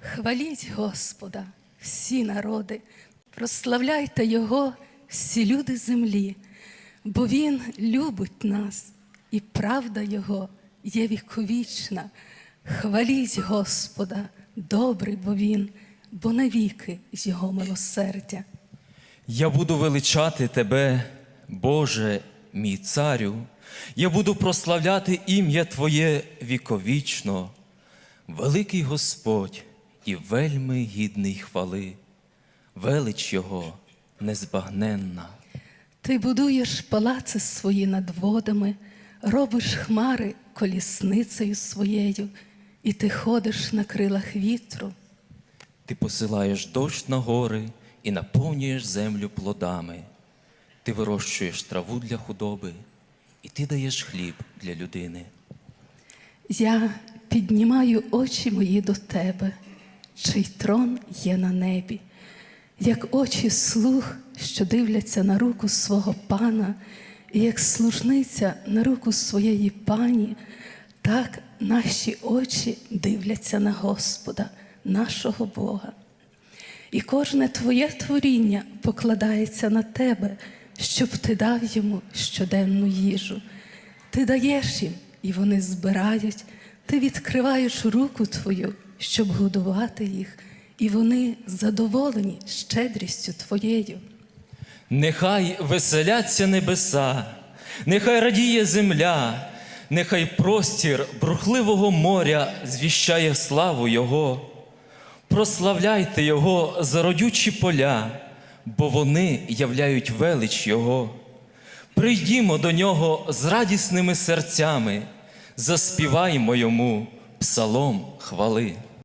Хваліть Господа, всі народи, прославляйте Його, всі люди землі, бо Він любить нас, і правда Його є віковічна. Хваліть Господа, добрий бо Він, бо навіки Його милосердя. Я буду величати Тебе, Боже, мій царю, я буду прославляти ім'я Твоє віковічно, великий Господь і вельми гідний хвали, велич Його незбагненна. Ти будуєш палаци свої над водами, робиш хмари колісницею своєю, і ти ходиш на крилах вітру. Ти посилаєш дощ на гори і наповнюєш землю плодами. Ти вирощуєш траву для худоби, і ти даєш хліб для людини. Я піднімаю очі мої до тебе, чий трон є на небі, як очі слуг, що дивляться на руку свого пана, і як служниця на руку своєї пані, так наші очі дивляться на Господа, нашого Бога. І кожне твоє творіння покладається на тебе, щоб ти дав йому щоденну їжу. Ти даєш їм, і вони збирають, ти відкриваєш руку твою, щоб годувати їх, і вони задоволені щедрістю твоєю. Нехай веселяться небеса, нехай радіє земля, нехай простір брухливого моря звіщає славу Його. Прославляйте Його за родючі поля, бо вони являють велич Його. Прийдімо до нього з радісними серцями, заспіваймо йому псалом хвали.